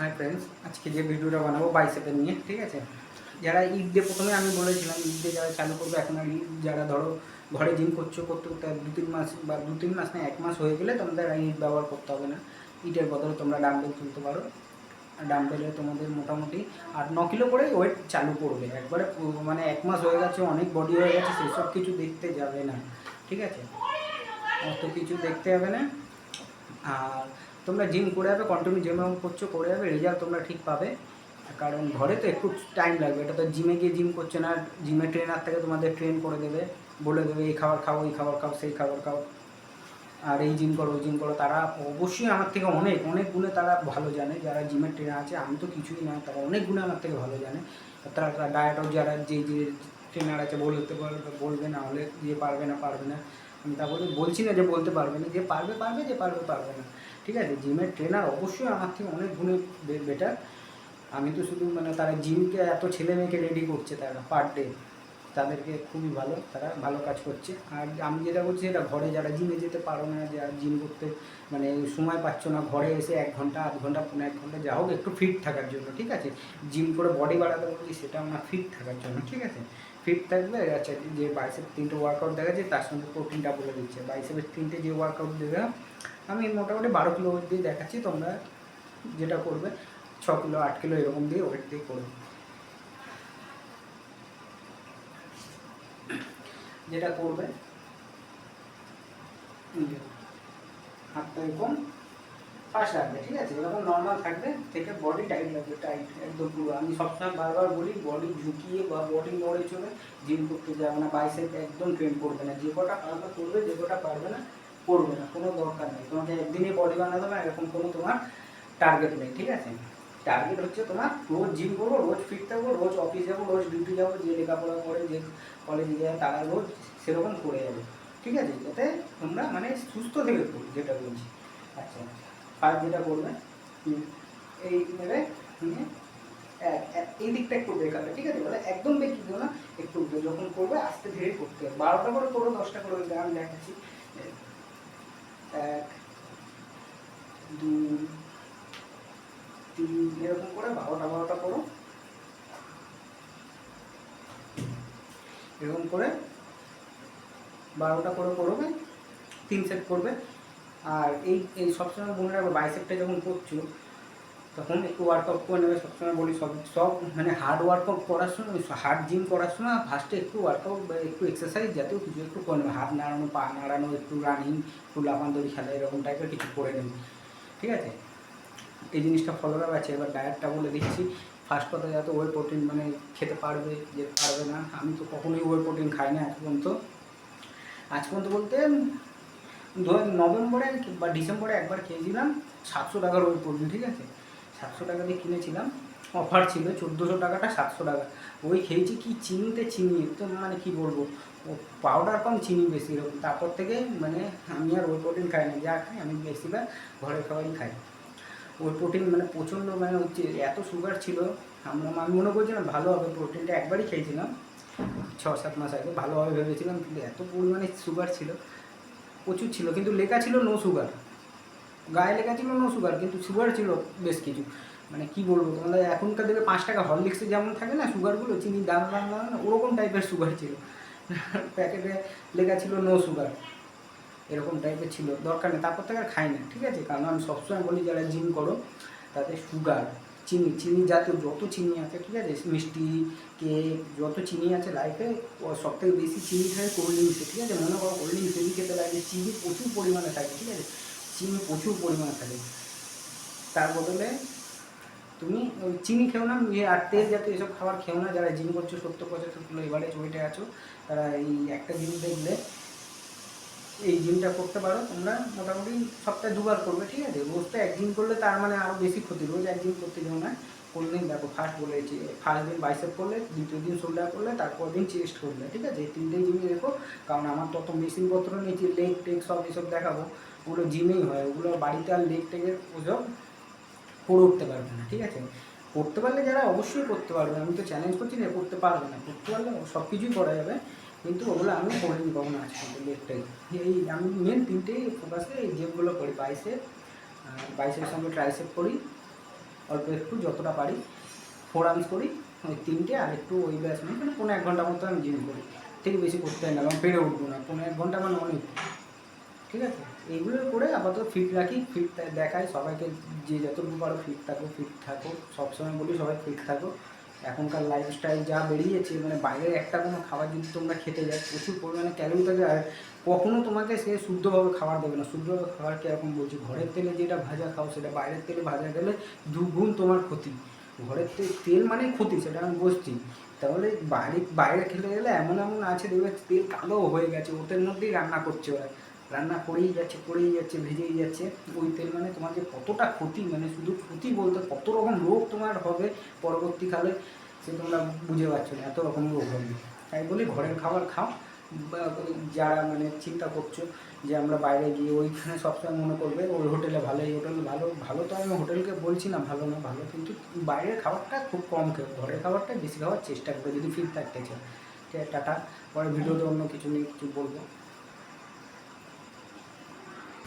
Hi friends আজকে যে ভিডিওটা বানাবো বাইসেপের নিয়ে, ঠিক আছে? যারা ঈদ দিয়ে প্রথমে আমি বলেছিলাম, ঈদ দিয়ে যারা চালু করবে, এখন আর ঈদ, যারা ধরো ঘরে জিম করছ, করতে করতে দু তিন মাস বা দু তিন মাস না, এক মাস হয়ে গেলে তোমাদের আর ঈদ ব্যবহার করতে হবে না। ইটের বদলে তোমরা ডাম্বেল তুলতে পারো। ডাম্বেলে তোমাদের মোটামুটি আট, ন কিলো করে ওয়েট চালু করবে। একবারে মানে এক মাস হয়ে গেছে, অনেক বডি হয়ে গেছে, সেসব কিছু দেখতে যাবে না, ঠিক আছে? অত কিছু দেখতে যাবে না। আর তোমরা জিম করে যাবে কন্টিনিউ জিম করছ, করে যাবে রেজাল্ট তোমরা ঠিক পাবে। কারণ ঘরে তো একটু টাইম লাগবে, এটা তো জিমে গিয়ে জিম করছে না জিমে ট্রেনার থেকে তোমাদের ট্রেন করে দেবে, বলে দেবে, এই খাবার খাও, এই খাবার খাও, সেই খাবার খাও। আর এই জিম করো, ওই জিম করো, তারা অবশ্যই আমার থেকে অনেক অনেক গুণে তারা ভালো জানে, যারা জিমের ট্রেনার আছে, আমি তো কিছুই না, তারা অনেক গুণে আমার থেকে ভালো জানে। তারা ডায়েটও যারা যে যে ট্রেনার আছে, বলতে বলবে, না হলে যে পারবে না পারবে না। আমি তা বলে বলছি না যে বলতে পারবে না, যে পারবে পারবে, যে পারবে পারবে না। ঠিক আছে, জিমের ট্রেনার অবশ্যই আমার থেকে অনেক গুণে বেটার আমি তো শুধু মানে তারা জিমকে, এত ছেলে মেয়েকে রেডি করছে তারা পার ডে তাদেরকে খুবই ভালো, তারা ভালো কাজ করছে। আর আমি যেটা বলছি, এটা ঘরে যারা জিমে যেতে পারো না, যারা জিম করতে মানে সময় পাচ্ছ না, ঘরে এসে এক ঘণ্টা, আধ ঘণ্টা পনেরো এক ঘণ্টা যা হোক, একটু ফিট থাকার জন্য, ঠিক আছে? জিম করে বডি বাড়াতে বলছি সেটা আমার ফিট থাকার জন্য, ঠিক আছে? ফিট থাকবে? আচ্ছা যে বাইসেপ তিনটে ওয়ার্কআউট দেখাচ্ছে, তার সঙ্গে প্রোটিনটা বলে দিচ্ছে। বাইসেপের তিনটে যে ওয়ার্কআউট দেবে, আমি মোটামুটি বারো কিলো ওয়েট দিয়ে দেখাচ্ছি, তোমরা যেটা করবে, ছ কিলো, আট কিলো এরকম দিয়ে ওয়েট দিয়ে করবে যেটা করবে হাতটা এরকম ফার্স্ট রাখবে ঠিক আছে? এরকম নর্মাল থাকবে, থেকে বডি টাইট লাগবে টাইট একদম পুরো। আমি সবসময় বারবার বলি বডি ঝুঁকিয়ে বা বডি নড়ে চলে জিম করতে যাবে না বাইসেপ একদম ট্রেন করবে না। যে কটা পারবে করবে, যে কটা পারবে না, করবে না, কোনো দরকার নেই। তোমাকে একদিনে বডি বানাতে হবে এরকম কোনো তোমার টার্গেট নেই, ঠিক আছে? টার্গেট হচ্ছে তোমার রোজ জিম করব, রোজ ফিট থাকব, রোজ অফিস যাব, রোজ ডিউটি যাব, যে লেখাপড়া করে, যে কলেজে যায়, তারা রোজ সেরকম করে যাবে, ঠিক আছে? যাতে তোমরা মানে সুস্থ থেকে যেটা বলছি। আচ্ছা। ফার্স্ট যেটা করবে এই নেবে, নিয়ে এক- এক- এই দিকটা একটু দেখাবে ঠিক আছে? বলে একদম বেশি দিও না, একটু। যখন করবে, আস্তে ধীরে করতে হবে। বারোটা করে করো, দশটা করে আমি দেখাচ্ছি। এক, দুই, তিন, এরকম করে বারোটা বারোটা করো। এরকম করে বারোটা করে করবে, তিন সেট করবে। আর এই এই সবসময় মনে রাখবে বাইসেপটা যখন করছ, তখন একটু ওয়ার্কআউট করে নেবে। সবসময় বলি, সব সব মানে হার্ড ওয়ার্কআউট করার সময় হার্ড জিম করার সময় ফার্স্টে একটু ওয়ার্কআউট একটু এক্সারসাইজ জাতীয় কিছু একটু করে নেবে। হাত নাড়ানো, পা নাড়ানো, একটু রানিং একটু লাফান্দরি খেলা, এরকম টাইপের কিছু করে নেবে। ঠিক আছে? এই জিনিসটা ফলো করা আছে। এবার ডায়েটটা বলে দিচ্ছি। ফার্স্ট কথা, যাতে ওয়ে প্রোটিন মানে খেতে পারবে, যে পারবে না। আমি তো কখনোই ওয়ে প্রোটিন খাই না আজ পর্যন্ত। আজ পর্যন্ত বলতে নভেম্বরে বা ডিসেম্বরে একবার খেয়েছিলাম সাতশো টাকার ওই প্রোটিন ঠিক আছে? সাতশো টাকা দিয়ে কিনেছিলাম, অফার ছিল, চোদ্দোশো টাকাটা সাতশো টাকা। ওই খেয়েছি কি চিনিতে চিনি, তো মানে কি বলব? ও পাউডার কম, চিনি বেশি এরকম। তারপর থেকে মানে আমি আর ওই প্রোটিন খাই না, যা খাই, আমি বেশিরভাগ ঘরের খাবারই খাই। ওই প্রোটিন মানে প্রচণ্ড মানে হচ্ছে এত সুগার ছিল, আমরা আমি মনে করছিলাম ভালো হবে প্রোটিনটা একবারই খেয়েছিলাম ছ সাত মাস আগে ভালো হবে ভেবেছিলাম, কিন্তু এত পরিমাণে সুগার ছিল প্রচুর ছিল, কিন্তু লেখা ছিল নো সুগার গায়ে লেখা ছিল নো সুগার কিন্তু সুগার ছিল বেশ কিছু। মানে কি বলব তোমাদের এখনকার দিকে পাঁচ টাকা হরলিক্সে যেমন থাকে না সুগারগুলো চিনি দাম দাম দাম না ওরকম টাইপের সুগার ছিল। প্যাকেটে লেখা ছিল নো সুগার এরকম টাইপের ছিল, দরকার নেই, তারপর থেকে আর খাই না, ঠিক আছে? কারণ আমি সবসময় বলি, যারা জিম করো তাতে সুগার চিনি চিনি জাতীয় যত চিনি আছে, ঠিক আছে? মিষ্টি, কেক, যত চিনি আছে লাইফে সব থেকে বেশি চিনি থাকে কোল্ড ড্রিঙ্কসে ঠিক আছে? মনে করো কোল্ড ড্রিঙ্কস যদি খেতে লাগে চিনি প্রচুর পরিমাণে থাকে, ঠিক আছে? চিনি প্রচুর পরিমাণে থাকে। তার বদলে তুমি ওই চিনি খেও না ইয়ে আর তেল জাতীয় এসব খাবার খেও না। যারা জিম করছ, সত্তর, পঁচাত্তর কিলো এবারে ওইটে আছো, তারা এই একটা জিনিস দেখলে এই জিমটা করতে পারো, তোমরা মোটামুটি সপ্তাহে দুবার করবে, ঠিক আছে? রোজ তো একদিন করলে তার মানে আরও বেশি ক্ষতি রোজ একদিন করতে যাও না। কোনদিন দেখো ফার্স্ট বলেছি ফার্স্ট দিন বাইসেপ করলে, দ্বিতীয় দিন শোল্ডার করলে, তারপর দিন চেস্ট করলে, ঠিক আছে? এই তিনটেই জিমে দেখো কারণ আমার তত মেশিনপত্র নিয়েছি লেগ টেক সব এসব দেখাবো। ওগুলো জিমেই হয়, ওগুলো বাড়িতে আর লেগ টেকের ওসব করে উঠতে পারবে না, ঠিক আছে? করতে পারলে যারা অবশ্যই করতে পারবে, আমি তো চ্যালেঞ্জ করছি না করতে পারবে না। করতে পারলে সব কিছুই করা যাবে। কিন্তু ওগুলো আমি করিনি কখনো আজ পর্যন্ত লেগটাই এই আমি মেন তিনটেই ফোকাসে এই যেগুলো করি বাইসেপ বাইসের সঙ্গে ট্রাইসেপ করি, অল্প একটু যতটা পারি ফোর আর্মস করি, ওই তিনটে আর একটু ওই ব্যাস নেই মানে পনেরো এক ঘণ্টা মতো আমি জিম করি। ঠিক বেশি করতে হয় না, কারণ পেরে উঠবো না, পনেরো এক ঘণ্টা মানে অনেক ঠিক আছে? এইগুলো করে আপাতত ফিট রাখি ফিট দেখাই, সবাইকে যে যতটুকু পারো ফিট থাকো ফিট থাকো সবসময় বলি সবাই ফিট থাকো এখনকার লাইফস্টাইল যা বেরিয়েছে মানে বাইরের একটা কোনো খাবার যদি তোমরা খেতে যাও, প্রচুর পরিমাণে ক্যালোরি থাকে আর কখনো তোমাকে সে শুদ্ধভাবে খাবার দেবে না। শুদ্ধভাবে খাবার কীরকম বলছি? ঘরের তেলে যেটা ভাজা খাও, সেটা বাইরের তেলে ভাজা গেলে দুগুণ তোমার ক্ষতি। ঘরের তেল মানে ক্ষতি, সেটা আমি বসছি তাহলে বাইরে বাইরে খেতে গেলে এমন এমন আছে, দেখবে তেল কালো হয়ে গেছে, ওদের মধ্যেই রান্না করছে ওরা। রান্না করেই যাচ্ছে করেই যাচ্ছে, ভেজেই যাচ্ছে। ওই তেল মানে তোমার যে কতটা ক্ষতি মানে শুধু ক্ষতি বলতে কত রকম রোগ তোমার হবে পরবর্তীকালে, সে তোমরা বুঝে পারছ না, এত রকম রোগ হবে। তাই বলি ঘরের খাবার খাও যারা মানে চিন্তা করছ যে আমরা বাইরে গিয়ে ওইখানে সবসময় মনে করবে, ওই হোটেলে ভালো, এই হোটেলে ভালো ভালো তো আমি হোটেলকে বলছি না, ভালো না, ভালো, কিন্তু বাইরের খাবারটা খুব কম খেও। ঘরের খাবারটা বেশি খাওয়ার চেষ্টা করবে যদি ফিট থাকতে চাও। টাটা, পরে ভিডিওতে অন্য কিছু নিয়ে কিছু বলব।